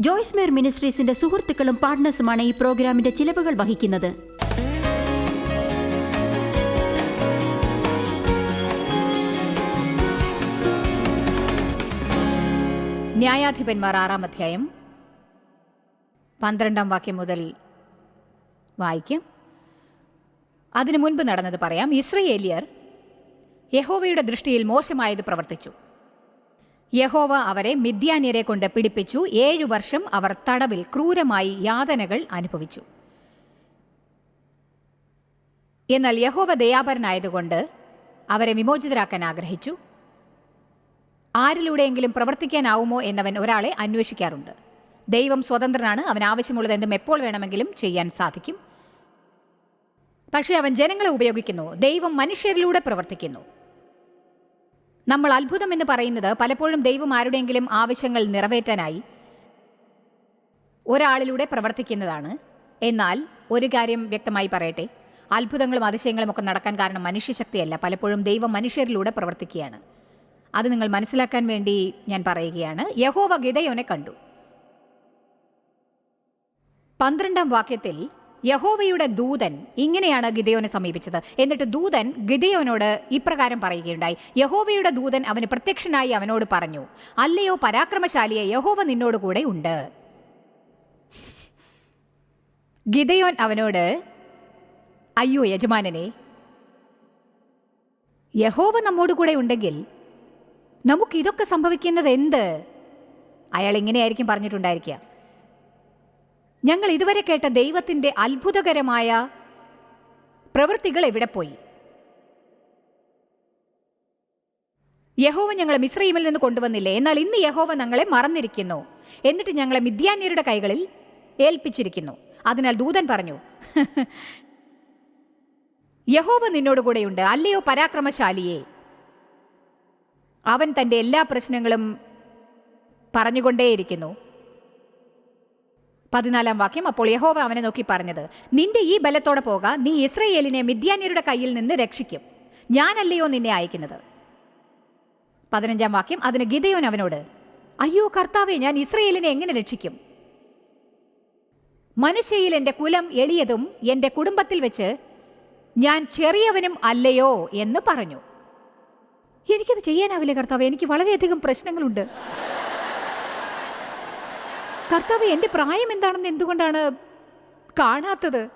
ജോയ്സ് മേർ മിനിസ്ട്രീസിന്റെ സുഹൃത്തുക്കളും പാർട്ട്നേഴ്സുമാണ് ഈ പ്രോഗ്രാമിന്റെ ചിലവുകൾ വഹിക്കുന്നത്. ന്യായാധിപന്മാർ ആറാം അധ്യായം പന്ത്രണ്ടാം വാക്യം മുതൽ വായിക്കാം. അതിനു മുൻപ് നടന്നത് പറയാം ഇസ്രയേലിയർ യഹോവയുടെ ദൃഷ്ടിയിൽ മോശമായത് പ്രവർത്തിച്ചു. യഹോവ അവരെ മിദ്യാന്യരെ കൊണ്ട് പിടിപ്പിച്ചു. ഏഴു വർഷം അവർ തടവിൽ ക്രൂരമായി യാതനകൾ അനുഭവിച്ചു. എന്നാൽ യഹോവ ദയാപരനായതുകൊണ്ട് അവരെ വിമോചിതരാക്കാൻ ആഗ്രഹിച്ചു. ആരിലൂടെയെങ്കിലും പ്രവർത്തിക്കാനാവുമോ എന്നവൻ ഒരാളെ അന്വേഷിക്കാറുണ്ട്. ദൈവം സ്വതന്ത്രനാണ്. അവൻ ആവശ്യമുള്ളത് എന്തും എപ്പോൾ വേണമെങ്കിലും ചെയ്യാൻ സാധിക്കും. പക്ഷേ അവൻ ജനങ്ങളെ ഉപയോഗിക്കുന്നു. ദൈവം മനുഷ്യരിലൂടെ പ്രവർത്തിക്കുന്നു. നമ്മൾ അത്ഭുതം എന്ന് പറയുന്നത് പലപ്പോഴും ദൈവം ആരുടെയെങ്കിലും ആവശ്യങ്ങൾ നിറവേറ്റാനായി ഒരാളിലൂടെ പ്രവർത്തിക്കുന്നതാണ്. എന്നാൽ ഒരു കാര്യം വ്യക്തമായി പറയട്ടെ. അത്ഭുതങ്ങളും അതിശയങ്ങളും ഒക്കെ നടക്കാൻ കാരണം മനുഷ്യശക്തിയല്ല. പലപ്പോഴും ദൈവം മനുഷ്യരിലൂടെ പ്രവർത്തിക്കുകയാണ്. അത് നിങ്ങൾ മനസ്സിലാക്കാൻ വേണ്ടി ഞാൻ പറയുകയാണ്. യഹോവ ഗിതയോനെ കണ്ടു. പന്ത്രണ്ടാം വാക്യത്തിൽ യഹോവയുടെ ദൂതൻ ഇങ്ങനെയാണ് ഗിദയോനെ സമീപിച്ചത്. എന്നിട്ട് ദൂതൻ ഗിദയോനോട് ഇപ്രകാരം പറയുകയുണ്ടായി. യഹോവയുടെ ദൂതൻ അവന് പ്രത്യക്ഷനായി അവനോട് പറഞ്ഞു അല്ലയോ പരാക്രമശാലിയെ യഹോവ നിന്നോട് കൂടെ ഉണ്ട്. ഗിദയോൻ അവനോട് അയ്യോ യജമാനനെ യഹോവ നമ്മോട് കൂടെ ഉണ്ടെങ്കിൽ നമുക്കിതൊക്കെ സംഭവിക്കുന്നത് എന്ത് അയാൾ എങ്ങനെയായിരിക്കും പറഞ്ഞിട്ടുണ്ടായിരിക്കുക. ഞങ്ങൾ ഇതുവരെ കേട്ട ദൈവത്തിന്റെ അത്ഭുതകരമായ പ്രവൃത്തികൾ എവിടെ പോയി? യഹോവ ഞങ്ങളെ മിശ്രീമിൽ നിന്ന് കൊണ്ടുവന്നില്ലേ? എന്നാൽ ഇന്ന് യഹോവ ഞങ്ങളെ മറന്നിരിക്കുന്നു. എന്നിട്ട് ഞങ്ങളെ മിഥ്യാന്യരുടെ കൈകളിൽ ഏൽപ്പിച്ചിരിക്കുന്നു. അതിനാൽ ദൂതൻ പറഞ്ഞു യഹോവ നിന്നോട് കൂടെയുണ്ട്. അല്ലയോ പരാക്രമശാലിയെ? അവൻ തന്റെ എല്ലാ പ്രശ്നങ്ങളും പറഞ്ഞുകൊണ്ടേയിരിക്കുന്നു. പതിനാലാം വാക്യം അപ്പോൾ യഹോവ അവനെ നോക്കി പറഞ്ഞത് നിന്റെ ഈ ബലത്തോടെ പോക നീ ഇസ്രയേലിനെ മിദ്യാന്യരുടെ കയ്യിൽ നിന്ന് രക്ഷിക്കും. ഞാനല്ലയോ നിന്നെ അയക്കുന്നത്? പതിനഞ്ചാം വാക്യം അതിന് ഗിതയോൻ അവനോട് അയ്യോ കർത്താവെ ഞാൻ ഇസ്രയേലിനെ എങ്ങനെ രക്ഷിക്കും? മനുഷ്യയിൽ എന്റെ കുലം എളിയതും എന്റെ കുടുംബത്തിൽ വെച്ച് ഞാൻ ചെറിയവനും അല്ലയോ എന്ന് പറഞ്ഞു. എനിക്കത് ചെയ്യാനാവില്ല കർത്താവ് എനിക്ക് വളരെയധികം പ്രശ്നങ്ങളുണ്ട്. കർത്താവ് എന്റെ പ്രായം എന്താണെന്ന് എന്തുകൊണ്ടാണ് കാണാത്തത്?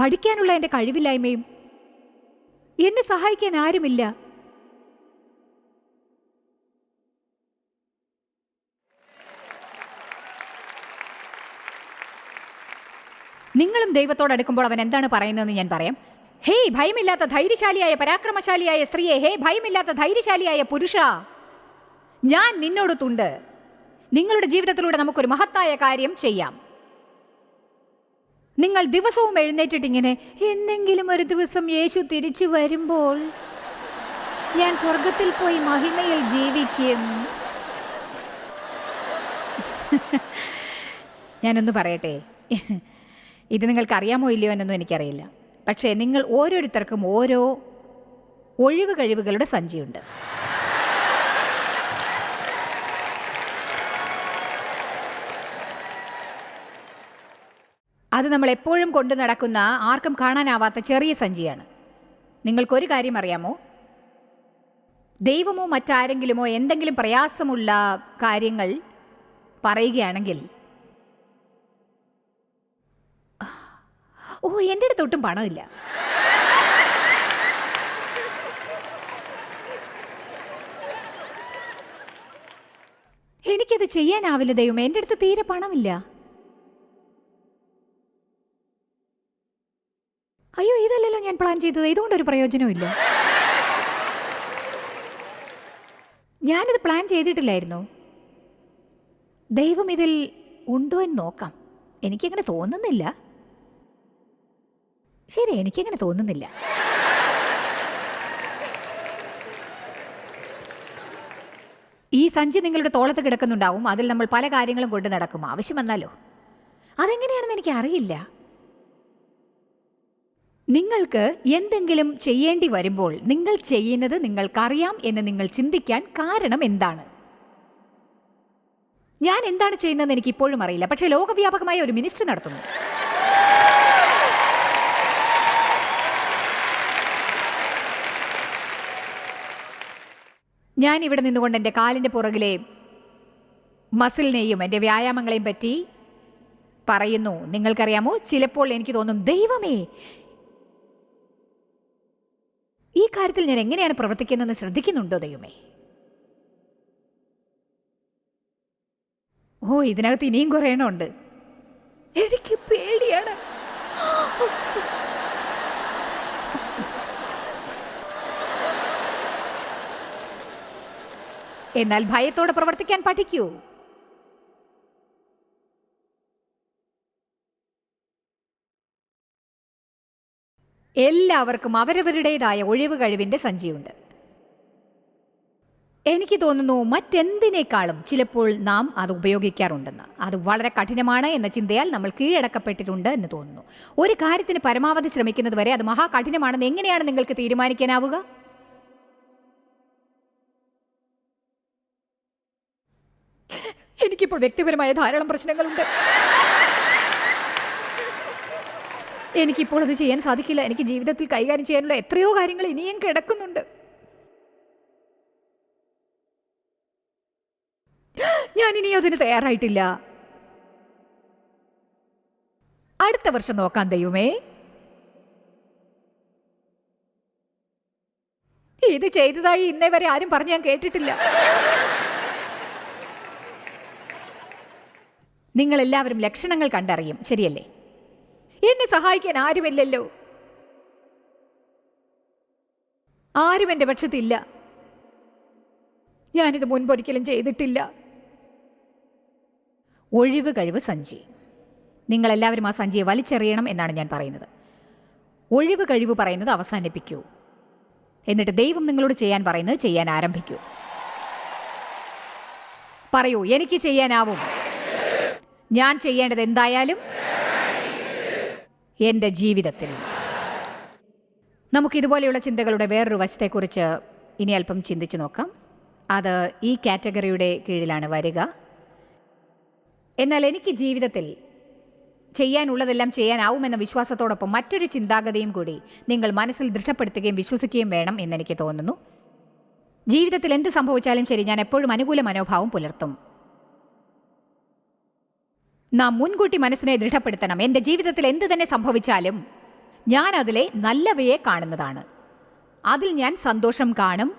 പഠിക്കാനുള്ള എന്റെ കഴിവില്ലായ്മയും എന്നെ സഹായിക്കാൻ ആരുമില്ല. നിങ്ങളും ദൈവത്തോട് അടുക്കുമ്പോൾ അവൻ എന്താണ് പറയുന്നതെന്ന് ഞാൻ പറയാം. ഹേയ് ഭയമില്ലാത്ത ധൈര്യശാലിയായ പരാക്രമശാലിയായ സ്ത്രീയെ ഹേ ഭയമില്ലാത്ത ധൈര്യശാലിയായ പുരുഷ ഞാൻ നിന്നോടൊത്തുണ്ട് നിങ്ങളുടെ ജീവിതത്തിലൂടെ നമുക്കൊരു മഹത്തായ കാര്യം ചെയ്യാം. നിങ്ങൾ ദിവസവും എഴുന്നേറ്റിട്ട് ഇങ്ങനെ എന്തെങ്കിലും ഒരു ദിവസം യേശു തിരിച്ചു വരുമ്പോൾ ഞാൻ സ്വർഗത്തിൽ പോയി മഹിമയിൽ ജീവിക്കും. ഞാനൊന്ന് പറയട്ടെ. ഇത് നിങ്ങൾക്ക് അറിയാമോ ഇല്ലയോ എന്നൊന്നും എനിക്കറിയില്ല. പക്ഷേ നിങ്ങൾ ഓരോരുത്തർക്കും ഓരോ ഒഴിവ് കഴിവുകളുടെ സഞ്ചിയുണ്ട്. അത് നമ്മൾ എപ്പോഴും കൊണ്ടു നടക്കുന്ന ആർക്കും കാണാനാവാത്ത ചെറിയ സഞ്ചിയാണ്. നിങ്ങൾക്കൊരു കാര്യം അറിയാമോ? ദൈവമോ മറ്റാരെങ്കിലുമോ എന്തെങ്കിലും പ്രയാസമുള്ള കാര്യങ്ങൾ പറയുകയാണെങ്കിൽ ഓ എന്റെ അടുത്ത് ഒട്ടും പണമില്ല. എനിക്കത് ചെയ്യാനാവില്ല ദൈവം എന്റെ അടുത്ത് തീരെ പണമില്ല. അയ്യോ ഇതല്ലല്ലോ ഞാൻ പ്ലാൻ ചെയ്തത്. ഇതുകൊണ്ടൊരു പ്രയോജനമില്ല ഞാനിത് പ്ലാൻ ചെയ്തിട്ടില്ലായിരുന്നു. ദൈവം ഇതിൽ ഉണ്ടോ എന്ന് നോക്കാം. എനിക്കങ്ങനെ തോന്നുന്നില്ല. ശരി എനിക്കങ്ങനെ തോന്നുന്നില്ല. ഈ സഞ്ചി നിങ്ങളുടെ തോളത്ത് കിടക്കുന്നുണ്ടാവും. അതിൽ നമ്മൾ പല കാര്യങ്ങളും കൊണ്ട് നടക്കും. ആവശ്യം വന്നാലോ? അതെങ്ങനെയാണെന്ന് എനിക്ക് അറിയില്ല നിങ്ങൾക്ക് എന്തെങ്കിലും ചെയ്യേണ്ടി വരുമ്പോൾ നിങ്ങൾ ചെയ്യുന്നത് നിങ്ങൾക്കറിയാം എന്ന് നിങ്ങൾ ചിന്തിക്കാൻ കാരണം എന്താണ്? ഞാൻ എന്താണ് ചെയ്യുന്നതെന്ന് എനിക്ക് ഇപ്പോഴും അറിയില്ല. പക്ഷേ ലോകവ്യാപകമായ ഒരു മിനിസ്റ്റർ നടത്തുന്നു. ഞാൻ ഇവിടെ നിന്നുകൊണ്ട് എന്റെ കാലിന്റെ പുറകിലെ മസിലിനെയും എന്റെ വ്യായാമങ്ങളെയും പറ്റി പറയുന്നു. നിങ്ങൾക്കറിയാമോ? ചിലപ്പോൾ എനിക്ക് തോന്നും ദൈവമേ ഈ കാര്യത്തിൽ ഞാൻ എങ്ങനെയാണ് പ്രവർത്തിക്കുന്നതെന്ന് ശ്രദ്ധിക്കുന്നുണ്ടോ ദൈവമേ? ഓ ഇതിനകത്ത് ഇനിയും കുറേ എനിക്ക് പേടിയാണ്. എന്നാൽ ഭയത്തോടെ പ്രവർത്തിക്കാൻ പഠിക്കൂ. എല്ലാവർക്കും അവരവരുടേതായ ഒഴിവ് കഴിവിന്റെ സഞ്ചിയുണ്ട്. എനിക്ക് തോന്നുന്നു മറ്റെന്തിനേക്കാളും ചിലപ്പോൾ നാം അത് ഉപയോഗിക്കാറുണ്ടെന്ന്. അത് വളരെ കഠിനമാണ് എന്ന ചിന്തയാൽ നമ്മൾ കീഴടക്കപ്പെട്ടിട്ടുണ്ട് എന്ന് തോന്നുന്നു. ഒരു കാര്യത്തിന് പരമാവധി ശ്രമിക്കുന്നത് വരെ അത് മഹാകഠിനമാണെന്ന് എങ്ങനെയാണ് നിങ്ങൾക്ക് തീരുമാനിക്കാനാവുക? എനിക്കിപ്പോൾ വ്യക്തിപരമായ ധാരാളം പ്രശ്നങ്ങളുണ്ട്. എനിക്കിപ്പോൾ അത് ചെയ്യാൻ സാധിക്കില്ല. എനിക്ക് ജീവിതത്തിൽ കൈകാര്യം ചെയ്യാനുള്ള എത്രയോ കാര്യങ്ങൾ ഇനിയും കിടക്കുന്നുണ്ട്. ഞാൻ ഇനി അതിന് തയ്യാറായിട്ടില്ല. അടുത്ത വർഷം നോക്കാൻ ദൈവമേ. ഇത് ചെയ്തതായി ഇന്നേ വരെ ആരും പറഞ്ഞു ഞാൻ കേട്ടിട്ടില്ല. നിങ്ങൾ എല്ലാവരും ലക്ഷണങ്ങൾ കണ്ടറിയും. ശരിയല്ലേ? എന്നെ സഹായിക്കാൻ ആരുമില്ലല്ലോ. ആരും എന്റെ പക്ഷത്തില്ല. ഞാനിത് മുൻപൊരിക്കലും ചെയ്തിട്ടില്ല. ഒഴിവ് കഴിവ് സഞ്ചി. നിങ്ങളെല്ലാവരും ആ സഞ്ചിയെ വലിച്ചെറിയണം എന്നാണ് ഞാൻ പറയുന്നത്. ഒഴിവ് കഴിവ് പറയുന്നത് അവസാനിപ്പിക്കൂ. എന്നിട്ട് ദൈവം നിങ്ങളോട് ചെയ്യാൻ പറയുന്നത് ചെയ്യാൻ ആരംഭിക്കൂ. പറയൂ എനിക്ക് ചെയ്യാനാവും. ഞാൻ ചെയ്യേണ്ടത് എന്തായാലും എന്റെ ജീവിതത്തിൽ. നമുക്കിതുപോലെയുള്ള ചിന്തകളുടെ വേറൊരു വശത്തെക്കുറിച്ച് ഇനി അല്പം ചിന്തിച്ചു നോക്കാം. അത് ഈ കാറ്റഗറിയുടെ കീഴിലാണ് വരിക. എന്നാൽ എനിക്ക് ജീവിതത്തിൽ ചെയ്യാനുള്ളതെല്ലാം ചെയ്യാനാവുമെന്ന വിശ്വാസത്തോടൊപ്പം മറ്റൊരു ചിന്താഗതിയും കൂടി നിങ്ങൾ മനസ്സിൽ ദൃഢപ്പെടുത്തുകയും വിശ്വസിക്കുകയും വേണം എന്നെനിക്ക് തോന്നുന്നു. ജീവിതത്തിൽ എന്ത് സംഭവിച്ചാലും ശരി ഞാൻ എപ്പോഴും അനുകൂല മനോഭാവം പുലർത്തും. നാം മുൻകൂട്ടി മനസ്സിനെ ദൃഢപ്പെടുത്തണം. എന്റെ ജീവിതത്തിൽ എന്ത് തന്നെ സംഭവിച്ചാലും ഞാൻ അതിലെ നല്ലവയെ കാണുന്നതാണ്. അതിൽ ഞാൻ സന്തോഷം കാണും.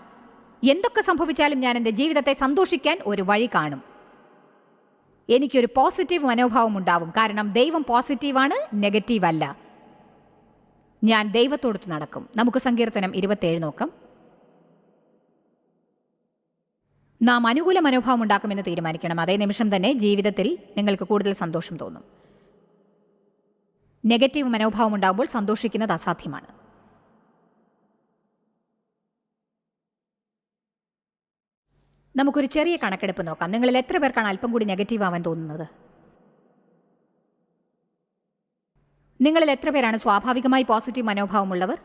എന്തൊക്കെ സംഭവിച്ചാലും ഞാൻ എന്റെ ജീവിതത്തെ സന്തോഷിക്കാൻ ഒരു വഴി കാണും. എനിക്കൊരു പോസിറ്റീവ് മനോഭാവം ഉണ്ടാവും. കാരണം ദൈവം പോസിറ്റീവാണ് നെഗറ്റീവ് അല്ല ഞാൻ ദൈവത്തോടത്ത് നടക്കും. നമുക്ക് സങ്കീർത്തനം ഇരുപത്തേഴ് നോക്കാം. നാം അനുകൂല മനോഭാവം ഉണ്ടാക്കുമെന്ന് തീരുമാനിക്കണം. അതേ നിമിഷം തന്നെ ജീവിതത്തിൽ നിങ്ങൾക്ക് കൂടുതൽ സന്തോഷം തോന്നും. നെഗറ്റീവ് മനോഭാവം ഉണ്ടാകുമ്പോൾ സന്തോഷിക്കുന്നത് അസാധ്യമാണ്. നമുക്കൊരു ചെറിയ കണക്കെടുപ്പ് നോക്കാം. നിങ്ങളിൽ എത്ര പേർക്കാണ് അല്പം കൂടി നെഗറ്റീവ് ആവാൻ തോന്നുന്നത്? നിങ്ങളിൽ എത്ര പേരാണ് സ്വാഭാവികമായി പോസിറ്റീവ് മനോഭാവമുള്ളവർ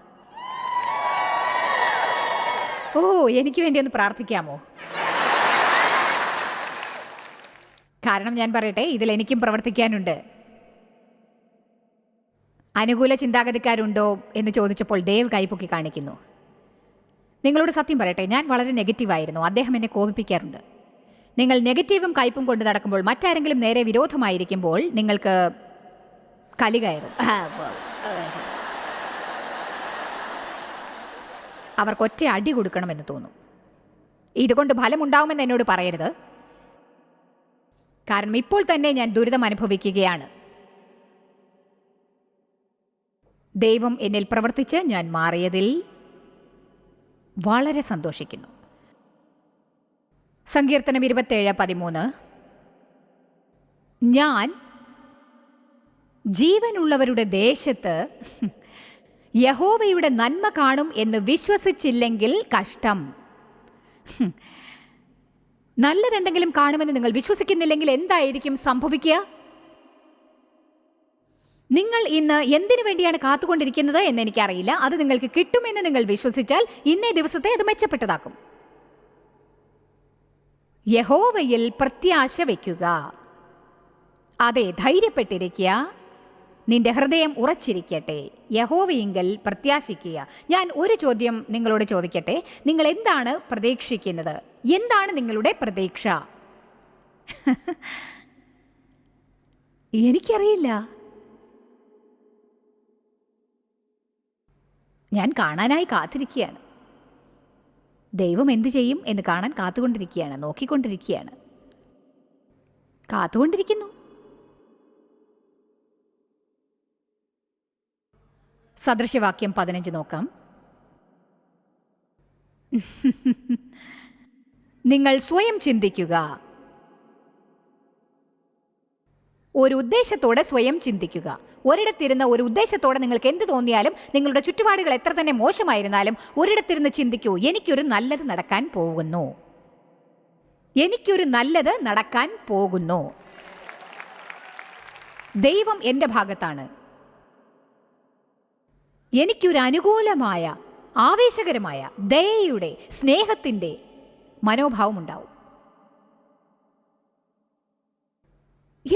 ഓ എനിക്ക് വേണ്ടി ഒന്ന് പ്രാർത്ഥിക്കാമോ? കാരണം ഞാൻ പറയട്ടെ ഇതിൽ എനിക്കും പ്രവർത്തിക്കാനുണ്ട്. അനുകൂല ചിന്താഗതിക്കാരുണ്ടോ എന്ന് ചോദിച്ചപ്പോൾ ദേവ് കൈപ്പൊക്കി കാണിക്കുന്നു. നിങ്ങളോട് സത്യം പറയട്ടെ ഞാൻ വളരെ നെഗറ്റീവായിരുന്നു അദ്ദേഹം എന്നെ കോപിപ്പിക്കാറുണ്ട്. നിങ്ങൾ നെഗറ്റീവും കയ്പും കൊണ്ട് നടക്കുമ്പോൾ മറ്റാരെങ്കിലും നേരെ വിരോധമായിരിക്കുമ്പോൾ നിങ്ങൾക്ക് കലി കയറും. അവർക്കൊറ്റ അടി കൊടുക്കണമെന്ന് തോന്നും. ഇതുകൊണ്ട് ഫലമുണ്ടാവുമെന്ന് എന്നോട് പറയരുത്. കാരണം ഇപ്പോൾ തന്നെ ഞാൻ ദുരിതം അനുഭവിക്കുകയാണ്. ദൈവം എന്നിൽ പ്രവർത്തിച്ച് ഞാൻ മാറിയതിൽ വളരെ സന്തോഷിക്കുന്നു. സങ്കീർത്തനം ഇരുപത്തേഴ് പതിമൂന്ന്. ഞാൻ ജീവനുള്ളവരുടെ ദേശത്ത് യഹോവയുടെ നന്മ കാണും എന്ന് വിശ്വസിച്ചില്ലെങ്കിൽ കഷ്ടം. നല്ലതെന്തെങ്കിലും കാണുമെന്ന് നിങ്ങൾ വിശ്വസിക്കുന്നില്ലെങ്കിൽ എന്തായിരിക്കും സംഭവിക്കുക? നിങ്ങൾ ഇന്ന് എന്തിനു വേണ്ടിയാണ് കാത്തുകൊണ്ടിരിക്കുന്നത് എന്ന് എനിക്കറിയില്ല. അത് നിങ്ങൾക്ക് കിട്ടുമെന്ന് നിങ്ങൾ വിശ്വസിച്ചാൽ ഇന്നേ ദിവസത്തെ അത് മെച്ചപ്പെട്ടതാക്കും. യഹോവയിൽ പ്രത്യാശ വയ്ക്കുക. അതെ ധൈര്യപ്പെട്ടിരിക്കുക. നിന്റെ ഹൃദയം ഉറച്ചിരിക്കട്ടെ. യഹോവയിങ്കൽ പ്രത്യാശിക്കുക. ഞാൻ ഒരു ചോദ്യം നിങ്ങളോട് ചോദിക്കട്ടെ. നിങ്ങൾ എന്താണ് പ്രതീക്ഷിക്കുന്നത്? എന്താണ് നിങ്ങളുടെ പ്രതീക്ഷ? എനിക്കറിയില്ല. ഞാൻ കാണാനായി കാത്തിരിക്കുകയാണ്. ദൈവം എന്തു ചെയ്യും എന്ന് കാണാൻ കാത്തുകൊണ്ടിരിക്കുകയാണ് നോക്കിക്കൊണ്ടിരിക്കുകയാണ്. കാത്തുകൊണ്ടിരിക്കുന്നു. സദൃശവാക്യം പതിനഞ്ച് നോക്കാം. നിങ്ങൾ സ്വയം ചിന്തിക്കുക. ഒരു ഉദ്ദേശത്തോടെ സ്വയം ചിന്തിക്കുക. ഒരിടത്തിരുന്ന് ഒരു ഉദ്ദേശത്തോടെ നിങ്ങൾക്ക് എന്ത് തോന്നിയാലും നിങ്ങളുടെ ചുറ്റുപാടുകൾ എത്ര തന്നെ മോശമായിരുന്നാലും ഒരിടത്തിരുന്ന് ചിന്തിക്കൂ എനിക്കൊരു നല്ലത് നടക്കാൻ പോകുന്നു. എനിക്കൊരു നല്ലത് നടക്കാൻ പോകുന്നു. ദൈവം എന്റെ ഭാഗത്താണ്. എനിക്കൊരു അനുകൂലമായ ആവേശകരമായ ദയയുടെ സ്നേഹത്തിന്റെ മനോഭാവം ഉണ്ടാവും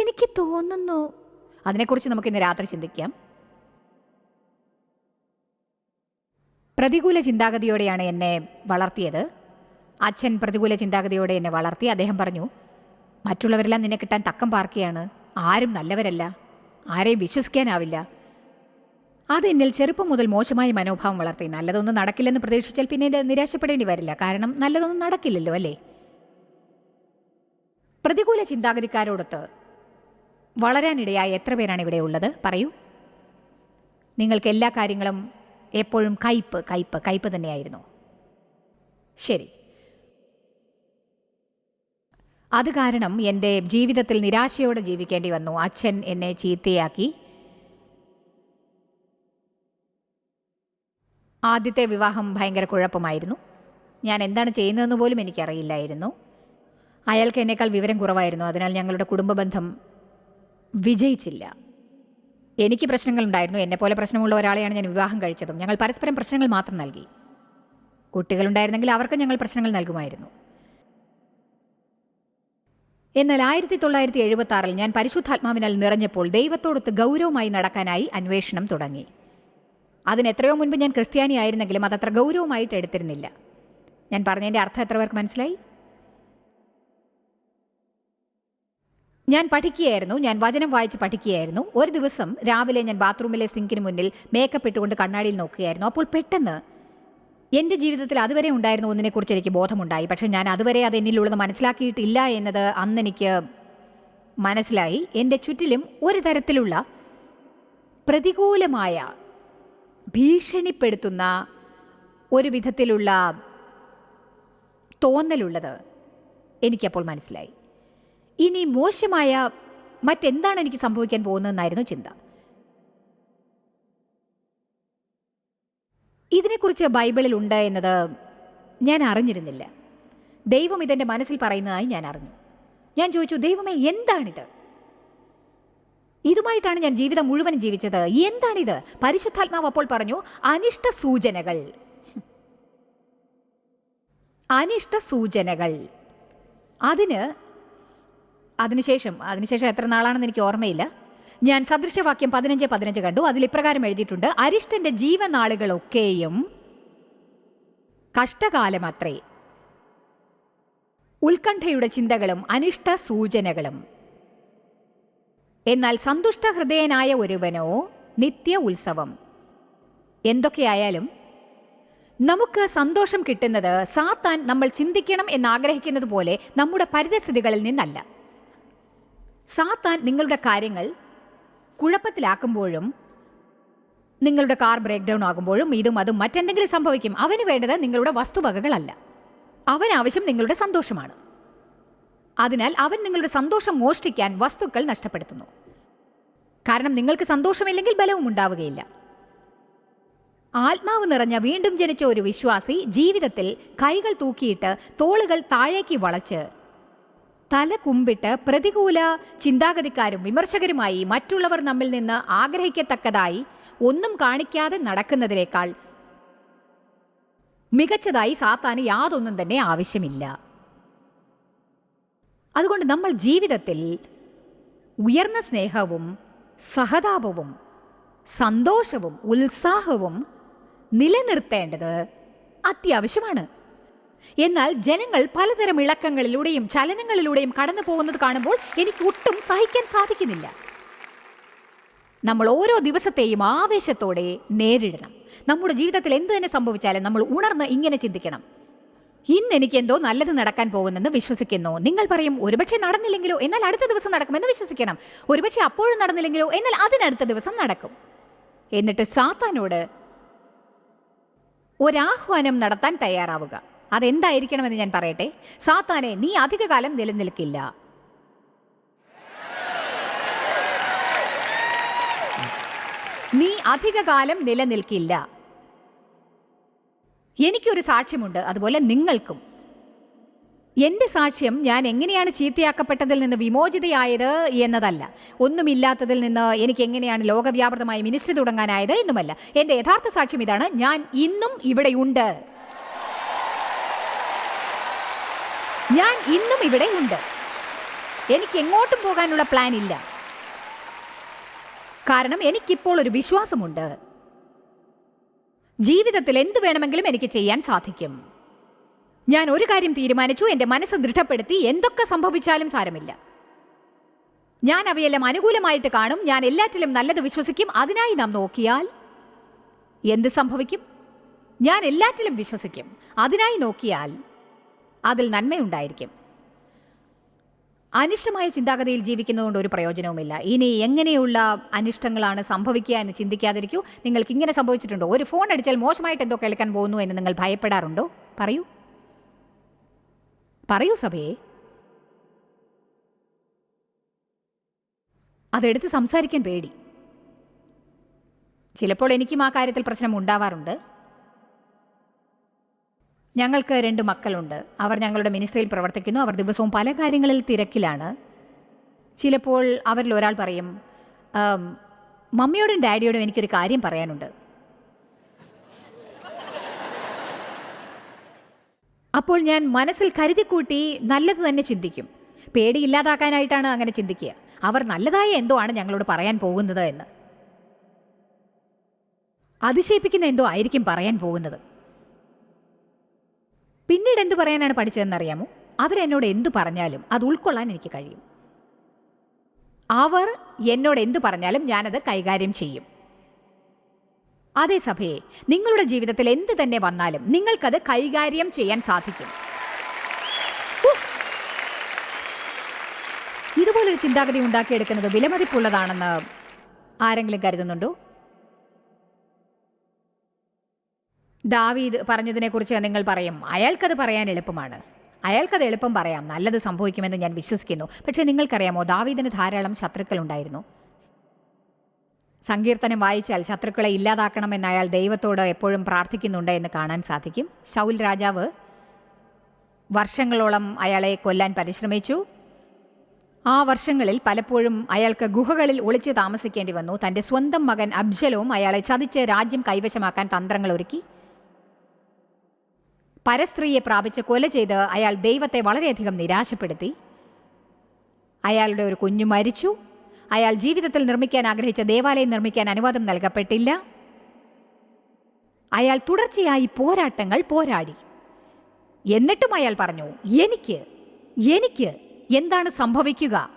എനിക്ക് തോന്നുന്നു അതിനെക്കുറിച്ച് നമുക്ക് ഇന്ന് രാത്രി ചിന്തിക്കാം. പ്രതികൂല ചിന്താഗതിയോടെയാണ് എന്നെ വളർത്തിയത്. അച്ഛൻ പ്രതികൂല ചിന്താഗതിയോടെ എന്നെ വളർത്തി. അദ്ദേഹം പറഞ്ഞു മറ്റുള്ളവരെല്ലാം നിന്നെ കിട്ടാൻ തക്കം പാർക്കുകയാണ്. ആരും നല്ലവരല്ല. ആരെയും വിശ്വസിക്കാനാവില്ല. അത് എന്നിൽ ചെറുപ്പം മുതൽ മോശമായ മനോഭാവം വളർത്തി. നല്ലതൊന്നും നടക്കില്ലെന്ന് പ്രതീക്ഷിച്ചാൽ പിന്നെ നിരാശപ്പെടേണ്ടി വരില്ല. കാരണം നല്ലതൊന്നും നടക്കില്ലല്ലോ അല്ലേ? പ്രതികൂല ചിന്താഗതിക്കാരോടൊത്ത് വളരാനിടയായ എത്ര പേരാണ് ഇവിടെ ഉള്ളത്? പറയൂ. നിങ്ങൾക്ക് എല്ലാ കാര്യങ്ങളും എപ്പോഴും കയ്പ് കയ്പ് കയ്പ് തന്നെയായിരുന്നു. ശരി. അത് കാരണം എന്റെ ജീവിതത്തിൽ നിരാശയോടെ ജീവിക്കേണ്ടി വന്നു. അച്ഛൻ എന്നെ ചീത്തയാക്കി. ആദ്യത്തെ വിവാഹം ഭയങ്കര കുഴപ്പമായിരുന്നു. ഞാൻ എന്താണ് ചെയ്യുന്നതെന്ന് പോലും എനിക്കറിയില്ലായിരുന്നു. അയാൾക്ക് എന്നേക്കാൾ വിവരം കുറവായിരുന്നു. അതിനാൽ ഞങ്ങളുടെ കുടുംബ ബന്ധം വിജയിച്ചില്ല. എനിക്ക് പ്രശ്നങ്ങളുണ്ടായിരുന്നു. എന്നെപ്പോലെ പ്രശ്നമുള്ള ഒരാളെയാണ് ഞാൻ വിവാഹം കഴിച്ചതും. ഞങ്ങൾ പരസ്പരം പ്രശ്നങ്ങൾ മാത്രം നൽകി. കുട്ടികളുണ്ടായിരുന്നെങ്കിൽ അവർക്കും ഞങ്ങൾ പ്രശ്നങ്ങൾ നൽകുമായിരുന്നു. എന്നാൽ ആയിരത്തി തൊള്ളായിരത്തി എഴുപത്തി ആറിൽ ഞാൻ പരിശുദ്ധാത്മാവിനാൽ നിറഞ്ഞപ്പോൾ ദൈവത്തോടൊത്ത് ഗൗരവമായി നടക്കാനായി അന്വേഷണം തുടങ്ങി. അതിന് എത്രയോ മുൻപ് ഞാൻ ക്രിസ്ത്യാനി ആയിരുന്നെങ്കിലും അതത്ര ഗൗരവമായിട്ട് എടുത്തിരുന്നില്ല. ഞാൻ പറഞ്ഞതിന്റെ അർത്ഥം എത്ര പേർക്ക് മനസ്സിലായി? ഞാൻ പഠിക്കുകയായിരുന്നു ഞാൻ വചനം വായിച്ച് പഠിക്കുകയായിരുന്നു. ഒരു ദിവസം രാവിലെ ഞാൻ ബാത്റൂമിലെ സിങ്കിന് മുന്നിൽ മേക്കപ്പ് ഇട്ടുകൊണ്ട് കണ്ണാടിയിൽ നോക്കുകയായിരുന്നു. അപ്പോൾ പെട്ടെന്ന് എന്റെ ജീവിതത്തിൽ അതുവരെ ഉണ്ടായിരുന്ന ഒന്നിനെക്കുറിച്ച് എനിക്ക് ബോധമുണ്ടായി. പക്ഷേ ഞാൻ അതുവരെ അത് എന്നിലുള്ളത് മനസ്സിലാക്കിയിട്ടില്ല എന്നത് അന്ന് എനിക്ക് മനസ്സിലായി. എന്റെ ചുറ്റിലും ഒരു തരത്തിലുള്ള പ്രതികൂലമായ ഭീഷണിപ്പെടുത്തുന്ന ഒരു വിധത്തിലുള്ള തോന്നലുള്ളത് എനിക്കപ്പോൾ മനസ്സിലായി. ഇനി മോശമായ മറ്റെന്താണ് എനിക്ക് സംഭവിക്കാൻ പോകുന്നതെന്നായിരുന്നു ചിന്ത. ഇതിനെക്കുറിച്ച് ബൈബിളിൽ ഉണ്ട് എന്നത് ഞാൻ അറിഞ്ഞിരുന്നില്ല. ദൈവം ഇതെന്റെ മനസ്സിൽ പറയുന്നതായി ഞാൻ അറിഞ്ഞു. ഞാൻ ചോദിച്ചു ദൈവമേ എന്താണിത്? ഇതുമായിട്ടാണ് ഞാൻ ജീവിതം മുഴുവൻ ജീവിച്ചത്. എന്താണിത്? പരിശുദ്ധാത്മാവ് അപ്പോൾ പറഞ്ഞു അനിഷ്ട സൂചനകൾ. അനിഷ്ട സൂചനകൾ. അതിന് അതിനുശേഷം അതിനുശേഷം എത്ര നാളാണെന്ന് എനിക്ക് ഓർമ്മയില്ല. ഞാൻ സദൃശവാക്യം പതിനഞ്ച് പതിനഞ്ച് കണ്ടു. അതിൽ ഇപ്രകാരം എഴുതിയിട്ടുണ്ട് അരിഷ്ടന്റെ ജീവനാളുകളൊക്കെയും കഷ്ടകാലമത്രേ. ഉത്കണ്ഠയുടെ ചിന്തകളും അനിഷ്ട സൂചനകളും. എന്നാൽ സന്തുഷ്ട ഹൃദയനായ ഒരുവനോ നിത്യ ഉത്സവം എന്തൊക്കെയായാലും നമുക്ക് സന്തോഷം കിട്ടുന്നത് സാത്താൻ നമ്മൾ ചിന്തിക്കണം എന്നാഗ്രഹിക്കുന്നത് പോലെ നമ്മുടെ പരിതസ്ഥിതികളിൽ നിന്നല്ല. സാത്താൻ നിങ്ങളുടെ കാര്യങ്ങൾ കുഴപ്പത്തിലാക്കുമ്പോഴും നിങ്ങളുടെ കാർ ബ്രേക്ക് ഡൗൺ ആകുമ്പോഴും ഇതും അതും മറ്റെന്തെങ്കിലും സംഭവിക്കും. അവന് വേണ്ടത് നിങ്ങളുടെ വസ്തുവകകളല്ല. അവനാവശ്യം നിങ്ങളുടെ സന്തോഷമാണ്. അതിനാൽ അവൻ നിങ്ങളുടെ സന്തോഷം മോഷ്ടിക്കാൻ വസ്തുക്കൾ നഷ്ടപ്പെടുത്തുന്നു. കാരണം നിങ്ങൾക്ക് സന്തോഷമില്ലെങ്കിൽ ബലവും ഉണ്ടാവുകയില്ല. ആത്മാവ് നിറഞ്ഞ വീണ്ടും ജനിച്ച ഒരു വിശ്വാസി ജീവിതത്തിൽ കൈകൾ തൂക്കിയിട്ട് തോളുകൾ താഴേക്ക് വളച്ച് തല കുമ്പിട്ട് പ്രതികൂല ചിന്താഗതിക്കാരും വിമർശകരുമായി മറ്റുള്ളവർ നമ്മിൽ നിന്ന് ആഗ്രഹിക്കത്തക്കതായി ഒന്നും കാണിക്കാതെ നടക്കുന്നതിനേക്കാൾ മികച്ചതായി സാത്താന് യാതൊന്നും തന്നെ ആവശ്യമില്ല. അതുകൊണ്ട് നമ്മൾ ജീവിതത്തിൽ ഉയർന്ന സ്നേഹവും സഹതാപവും സന്തോഷവും ഉത്സാഹവും നിലനിർത്തേണ്ടത് അത്യാവശ്യമാണ്. എന്നാൽ ജനങ്ങൾ പലതരം ഇളക്കങ്ങളിലൂടെയും ചലനങ്ങളിലൂടെയും കടന്നു പോകുന്നത് കാണുമ്പോൾ എനിക്ക് ഒട്ടും സഹിക്കാൻ സാധിക്കുന്നില്ല. നമ്മൾ ഓരോ ദിവസത്തെയും ആവേശത്തോടെ നേരിടണം. നമ്മുടെ ജീവിതത്തിൽ എന്ത് തന്നെ സംഭവിച്ചാലും നമ്മൾ ഉണർന്ന് ഇങ്ങനെ ചിന്തിക്കണം. ഇന്ന് എനിക്ക് എന്തോ നല്ലത് നടക്കാൻ പോകുന്നെന്ന് വിശ്വസിക്കുന്നു. നിങ്ങൾ പറയും ഒരുപക്ഷെ നടന്നില്ലെങ്കിലോ എന്നാൽ അടുത്ത ദിവസം നടക്കുമെന്ന് വിശ്വസിക്കണം. ഒരുപക്ഷെ അപ്പോഴും നടന്നില്ലെങ്കിലോ എന്നാൽ അതിനടുത്ത ദിവസം നടക്കും. എന്നിട്ട് സാത്താനോട് ഒരാഹ്വാനം നടത്താൻ തയ്യാറാവുക. അതെന്തായിരിക്കണമെന്ന് ഞാൻ പറയട്ടെ? സാത്താനെ നീ അധികകാലം നിലനിൽക്കില്ല. നീ അധികകാലം നിലനിൽക്കില്ല. എനിക്കൊരു സാക്ഷ്യമുണ്ട്. അതുപോലെ നിങ്ങൾക്കും. എന്റെ സാക്ഷ്യം ഞാൻ എങ്ങനെയാണ് ചീത്തയാക്കപ്പെട്ടതിൽ നിന്ന് വിമോചിതയായത് എന്നതല്ല. ഒന്നുമില്ലാത്തതിൽ നിന്ന് എനിക്ക് എങ്ങനെയാണ് ലോകവ്യാപൃതമായ മിനിസ്ട്രി തുടങ്ങാനായത് എന്നുമല്ല. എന്റെ യഥാർത്ഥ സാക്ഷ്യം ഇതാണ്. ഞാൻ ഇന്നും ഇവിടെയുണ്ട്. ഞാൻ ഇന്നും ഇവിടെ ഉണ്ട് എനിക്ക് എങ്ങോട്ടും പോകാനുള്ള പ്ലാൻ ഇല്ല കാരണം എനിക്കിപ്പോൾ ഒരു വിശ്വാസമുണ്ട്. ജീവിതത്തിൽ എന്ത് വേണമെങ്കിലും എനിക്ക് ചെയ്യാൻ സാധിക്കും. ഞാൻ ഒരു കാര്യം തീരുമാനിച്ചു എന്റെ മനസ്സ് ദൃഢപ്പെടുത്തി എന്തൊക്കെ സംഭവിച്ചാലും സാരമില്ല. ഞാൻ അവയെല്ലാം അനുകൂലമായിട്ട് കാണും ഞാൻ എല്ലാറ്റിലും നല്ലത് വിശ്വസിക്കും. അതിനായി നാം നോക്കിയാൽ എന്ത് സംഭവിക്കും? ഞാൻ എല്ലാറ്റിലും വിശ്വസിക്കും. അതിനായി നോക്കിയാൽ അതിൽ നന്മയുണ്ടായിരിക്കും. അനിഷ്ടമായ ചിന്താഗതിയിൽ ജീവിക്കുന്നതുകൊണ്ട് ഒരു പ്രയോജനവുമില്ല. ഇനി എങ്ങനെയുള്ള അനിഷ്ടങ്ങളാണ് സംഭവിക്കുക എന്ന് ചിന്തിക്കാതിരിക്കൂ. നിങ്ങൾക്ക് ഇങ്ങനെ സംഭവിച്ചിട്ടുണ്ടോ? ഒരു ഫോൺ അടിച്ചാൽ മോശമായിട്ട് എന്തോ കേൾക്കാൻ പോകുന്നു എന്ന് നിങ്ങൾ ഭയപ്പെടാറുണ്ടോ? പറയൂ. പറയൂ സഭയെ. അതെടുത്ത് സംസാരിക്കാൻ പേടി. ചിലപ്പോൾ എനിക്കും ആ കാര്യത്തിൽ പ്രശ്നം ഉണ്ടാവാറുണ്ട്. ഞങ്ങൾക്ക് രണ്ട് മക്കളുണ്ട്. അവർ ഞങ്ങളുടെ മിനിസ്ട്രിയിൽ പ്രവർത്തിക്കുന്നു. അവർ ദിവസവും പല കാര്യങ്ങളിൽ തിരക്കിലാണ്. ചിലപ്പോൾ അവരിൽ ഒരാൾ പറയും "ആം, മമ്മിയോടും ഡാഡിയോടും എനിക്കൊരു കാര്യം പറയാനുണ്ട്. അപ്പോൾ ഞാൻ മനസ്സിൽ കരുതിക്കൂട്ടി നല്ലത് തന്നെ ചിന്തിക്കും. പേടി ഇല്ലാതാക്കാനായിട്ടാണ് അങ്ങനെ ചിന്തിക്കുക. അവർ നല്ലതായ എന്തോ ആണ് ഞങ്ങളോട് പറയാൻ പോകുന്നത് എന്ന്. അതിശയിപ്പിക്കുന്ന എന്തോ ആയിരിക്കും പറയാൻ പോകുന്നത്. പിന്നീട് എന്ത് പറയാനാണ് പഠിച്ചതെന്നറിയാമോ? അവരെന്നോട് എന്തു പറഞ്ഞാലും അത് ഉൾക്കൊള്ളാൻ എനിക്ക് കഴിയും. അവർ എന്നോട് എന്തു പറഞ്ഞാലും ഞാനത് കൈകാര്യം ചെയ്യും. അതേ സഭയെ നിങ്ങളുടെ ജീവിതത്തിൽ എന്ത് തന്നെ വന്നാലും നിങ്ങൾക്കത് കൈകാര്യം ചെയ്യാൻ സാധിക്കും. ഇതുപോലൊരു ചിന്താഗതി ഉണ്ടാക്കിയെടുക്കുന്നത് വിലമതിപ്പുള്ളതാണെന്ന് ആരെങ്കിലും കരുതുന്നുണ്ടോ? ദാവീദ് പറഞ്ഞതിനെക്കുറിച്ച് നിങ്ങൾ പറയും. അയാൾക്കത് പറയാൻ എളുപ്പമാണ്. അയാൾക്കത് എളുപ്പം പറയാം. നല്ലത് സംഭവിക്കുമെന്ന് ഞാൻ വിശ്വസിക്കുന്നു. പക്ഷേ നിങ്ങൾക്കറിയാമോ ദാവീദിന് ധാരാളം ശത്രുക്കളുണ്ടായിരുന്നു സങ്കീർത്തനം വായിച്ചാൽ ശത്രുക്കളെ ഇല്ലാതാക്കണമെന്ന് അയാൾ ദൈവത്തോട് എപ്പോഴും പ്രാർത്ഥിക്കുന്നുണ്ട് എന്ന് കാണാൻ സാധിക്കും. ശൗൽ രാജാവ് വർഷങ്ങളോളം അയാളെ കൊല്ലാൻ പരിശ്രമിച്ചു. ആ വർഷങ്ങളിൽ പലപ്പോഴും അയാൾക്ക് ഗുഹകളിൽ ഒളിച്ച് താമസിക്കേണ്ടി വന്നു. തന്റെ സ്വന്തം മകൻ അബ്ജലവും അയാളെ ചതിച്ച് രാജ്യം കൈവശമാക്കാൻ തന്ത്രങ്ങൾ ഒരുക്കി. പരസ്ത്രീയെ പ്രാപിച്ച് കൊല ചെയ്ത് അയാൾ ദൈവത്തെ വളരെയധികം നിരാശപ്പെടുത്തി. അയാളുടെ ഒരു കുഞ്ഞു മരിച്ചു. അയാൾ ജീവിതത്തിൽ നിർമ്മിക്കാൻ ആഗ്രഹിച്ച ദേവാലയം നിർമ്മിക്കാൻ അനുവാദം നൽകപ്പെട്ടില്ല. അയാൾ തുടർച്ചയായി പോരാട്ടങ്ങൾ പോരാടി. എന്നിട്ടും അയാൾ പറഞ്ഞു എനിക്ക് എനിക്ക് എന്താണ് സംഭവിക്കുക?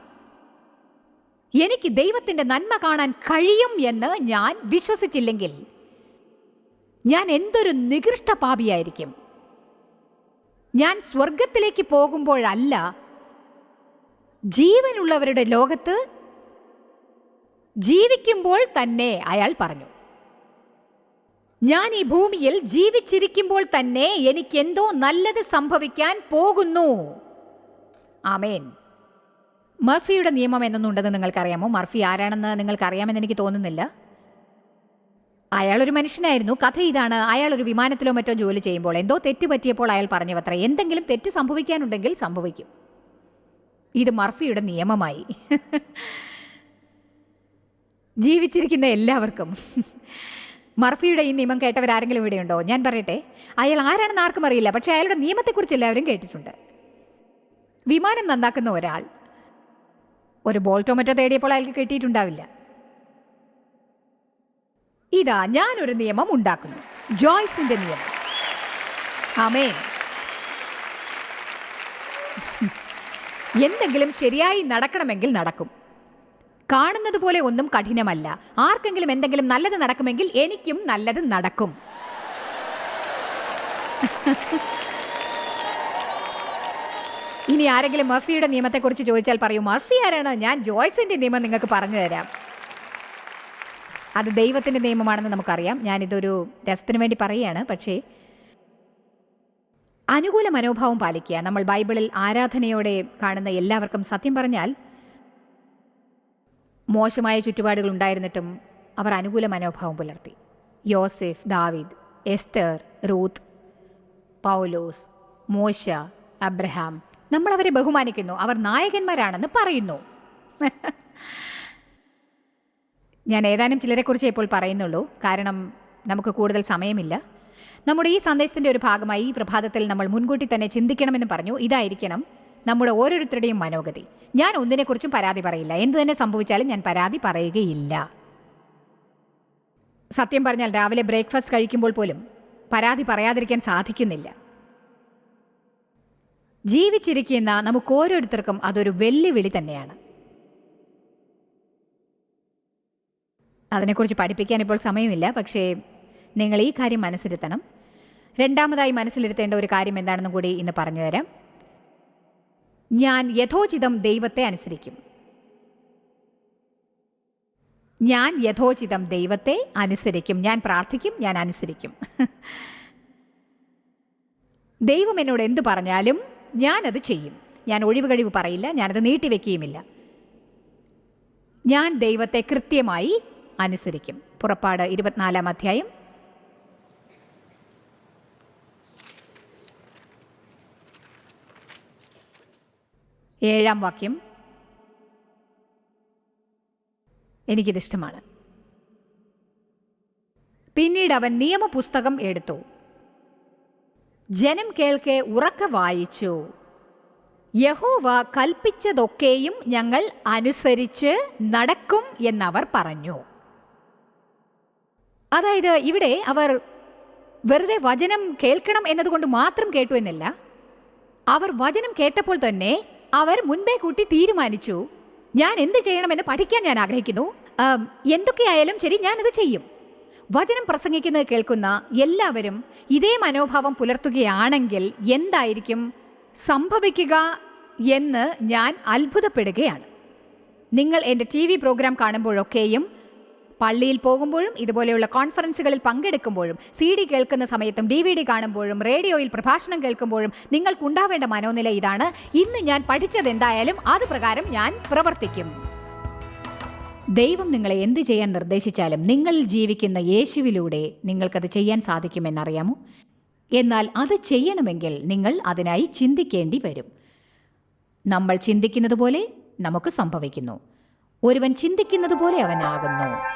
എനിക്ക് ദൈവത്തിന്റെ നന്മ കാണാൻ കഴിയും എന്ന് ഞാൻ വിശ്വസിച്ചില്ലെങ്കിൽ ഞാൻ എന്തൊരു നികൃഷ്ട പാപിയായിരിക്കും? ഞാൻ സ്വർഗത്തിലേക്ക് പോകുമ്പോഴല്ല ജീവനുള്ളവരുടെ ലോകത്ത് ജീവിക്കുമ്പോൾ തന്നെ അയാൾ പറഞ്ഞു. ഞാൻ ഈ ഭൂമിയിൽ ജീവിച്ചിരിക്കുമ്പോൾ തന്നെ എനിക്കെന്തോ നല്ലത് സംഭവിക്കാൻ പോകുന്നു. ആമേൻ. മർഫിയുടെ നിയമം എന്നൊന്നുണ്ടെന്ന് നിങ്ങൾക്കറിയാമോ? മർഫി ആരാണെന്ന് നിങ്ങൾക്കറിയാമെന്ന് എനിക്ക് തോന്നുന്നില്ല. അയാളൊരു മനുഷ്യനായിരുന്നു. കഥ ഇതാണ്. അയാൾ ഒരു വിമാനത്തിലോ മറ്റോ ജോലി ചെയ്യുമ്പോൾ എന്തോ തെറ്റ് പറ്റിയപ്പോൾ അയാൾ പറഞ്ഞു അത്ര എന്തെങ്കിലും തെറ്റ് സംഭവിക്കാനുണ്ടെങ്കിൽ സംഭവിക്കും. ഇത് മർഫിയുടെ നിയമമായി. ജീവിച്ചിരിക്കുന്ന എല്ലാവർക്കും. മർഫിയുടെ ഈ നിയമം കേട്ടവരാരെങ്കിലും ഇവിടെയുണ്ടോ? ഞാൻ പറയട്ടെ. അയാൾ ആരാണെന്ന് ആർക്കും അറിയില്ല. പക്ഷേ അയാളുടെ നിയമത്തെക്കുറിച്ച് എല്ലാവരും കേട്ടിട്ടുണ്ട്. വിമാനം നന്നാക്കുന്ന ഒരാൾ ഒരു ബോൾട്ടോമറ്റോ തേടിയപ്പോൾ അയാൾക്ക് കിട്ടിയിട്ടുണ്ടാവില്ല. ഇതാ ഞാനൊരു നിയമം ഉണ്ടാക്കുന്നു. ജോയ്സിന്റെ നിയമം. അമേ എന്തെങ്കിലും ശരിയായി നടക്കണമെങ്കിൽ നടക്കും. കാണുന്നത് പോലെ ഒന്നും കഠിനമല്ല. ആർക്കെങ്കിലും എന്തെങ്കിലും നല്ലത് നടക്കുമെങ്കിൽ എനിക്കും നല്ലത് നടക്കും. ഇനി ആരെങ്കിലും മർഫിയുടെ നിയമത്തെക്കുറിച്ച് ചോദിച്ചാൽ പറയൂ മഫി ആരാണ്? ഞാൻ ജോയ്സിന്റെ നിയമം നിങ്ങൾക്ക് പറഞ്ഞു തരാം. അത് ദൈവത്തിന്റെ നിയമമാണെന്ന് നമുക്കറിയാം. ഞാനിതൊരു രസത്തിന് വേണ്ടി പറയുകയാണ്. പക്ഷേ അനുകൂല മനോഭാവം പാലിക്കുക. നമ്മൾ ബൈബിളിൽ ആരാധനയോടെ കാണുന്ന എല്ലാവർക്കും സത്യം പറഞ്ഞാൽ മോശമായ ചുറ്റുപാടുകൾ ഉണ്ടായിരുന്നിട്ടും അവർ അനുകൂല മനോഭാവം പുലർത്തി. യോസെഫ് ദാവിദ് എസ്തർ റൂത്ത് പൗലോസ് മോശ അബ്രഹാം നമ്മൾ അവരെ ബഹുമാനിക്കുന്നു. അവർ നായകന്മാരാണെന്ന് പറയുന്നു. ഞാൻ ഏതാനും ചിലരെക്കുറിച്ച് ഇപ്പോൾ പറയുന്നുള്ളൂ. കാരണം നമുക്ക് കൂടുതൽ സമയമില്ല. നമ്മുടെ ഈ സന്ദേശത്തിന്റെ ഒരു ഭാഗമായി ഈ പ്രഭാതത്തിൽ നമ്മൾ മുൻകൂട്ടി തന്നെ ചിന്തിക്കണമെന്ന് പറഞ്ഞു. ഇതായിരിക്കണം നമ്മുടെ ഓരോരുത്തരുടെയും മനോഗതി. ഞാൻ ഒന്നിനെക്കുറിച്ചും പരാതി പറയില്ല. എന്ത് തന്നെ സംഭവിച്ചാലും ഞാൻ പരാതി പറയുകയില്ല. സത്യം പറഞ്ഞാൽ രാവിലെ ബ്രേക്ക്ഫാസ്റ്റ് കഴിക്കുമ്പോൾ പോലും പരാതി പറയാതിരിക്കാൻ സാധിക്കുന്നില്ല. ജീവിച്ചിരിക്കുന്ന നമുക്ക് ഓരോരുത്തർക്കും അതൊരു വെല്ലുവിളി തന്നെയാണ്. അതിനെക്കുറിച്ച് പഠിപ്പിക്കാൻ ഇപ്പോൾ സമയമില്ല. പക്ഷേ നിങ്ങൾ ഈ കാര്യം മനസ്സിലിരുത്തണം. രണ്ടാമതായി മനസ്സിലിരുത്തേണ്ട ഒരു കാര്യം എന്താണെന്നും കൂടി ഇന്ന് പറഞ്ഞുതരാം ഞാൻ യഥോചിതം ദൈവത്തെ അനുസരിക്കും. ഞാൻ യഥോചിതം ദൈവത്തെ അനുസരിക്കും. ഞാൻ പ്രാർത്ഥിക്കും ഞാൻ അനുസരിക്കും. ദൈവം എന്നോട് എന്ത് പറഞ്ഞാലും ഞാനത് ചെയ്യും. ഞാൻ ഒഴിവ് കഴിവ് പറയില്ല ഞാനത് നീട്ടിവെക്കുകയുമില്ല. ഞാൻ ദൈവത്തെ കൃത്യമായി അനുസരിക്കും. പുറപ്പാട് ഇരുപത്തിനാലാം അധ്യായം. ഏഴാം വാക്യം. എനിക്കിതിഷ്ടമാണ്. പിന്നീട് അവൻ നിയമപുസ്തകം എടുത്തു. ജനം കേൾക്കെ ഉറക്ക വായിച്ചു. യഹോവ കൽപ്പിച്ചതൊക്കെയും ഞങ്ങൾ അനുസരിച്ച് നടക്കും എന്നവർ പറഞ്ഞു. അതായത് ഇവിടെ അവർ വെറുതെ വചനം കേൾക്കണം എന്നതുകൊണ്ട് മാത്രം കേട്ടു എന്നല്ല അവർ വചനം കേട്ടപ്പോൾ തന്നെ അവർ മുൻപേ കൂട്ടി തീരുമാനിച്ചു ഞാൻ എന്ത് ചെയ്യണമെന്ന് പഠിക്കാൻ ഞാൻ ആഗ്രഹിക്കുന്നു എന്തൊക്കെയായാലും ശരി ഞാനത് ചെയ്യും. വചനം പ്രസംഗിക്കുന്നത് കേൾക്കുന്ന എല്ലാവരും ഇതേ മനോഭാവം പുലർത്തുകയാണെങ്കിൽ എന്തായിരിക്കും സംഭവിക്കുക എന്ന് ഞാൻ അത്ഭുതപ്പെടുകയാണ്. നിങ്ങൾ എന്റെ ടി വി പ്രോഗ്രാം കാണുമ്പോഴൊക്കെയും പള്ളിയിൽ പോകുമ്പോഴും ഇതുപോലെയുള്ള കോൺഫറൻസുകളിൽ പങ്കെടുക്കുമ്പോഴും സി ഡി കേൾക്കുന്ന സമയത്തും ഡി വി ഡി കാണുമ്പോഴും റേഡിയോയിൽ പ്രഭാഷണം കേൾക്കുമ്പോഴും നിങ്ങൾക്കുണ്ടാവേണ്ട മനോനില ഇതാണ്. ഇന്ന് ഞാൻ പഠിച്ചത് എന്തായാലും അത് പ്രകാരം ഞാൻ പ്രവർത്തിക്കും. ദൈവം നിങ്ങളെ എന്ത് ചെയ്യാൻ നിർദ്ദേശിച്ചാലും നിങ്ങൾ ജീവിക്കുന്ന യേശുവിലൂടെ നിങ്ങൾക്കത് ചെയ്യാൻ സാധിക്കുമെന്നറിയാമോ? എന്നാൽ അത് ചെയ്യണമെങ്കിൽ നിങ്ങൾ അതിനായി ചിന്തിക്കേണ്ടി വരും. നമ്മൾ ചിന്തിക്കുന്നത് പോലെ നമുക്ക് സംഭവിക്കുന്നു. ഒരുവൻ ചിന്തിക്കുന്നത് പോലെ അവനാകുന്നു.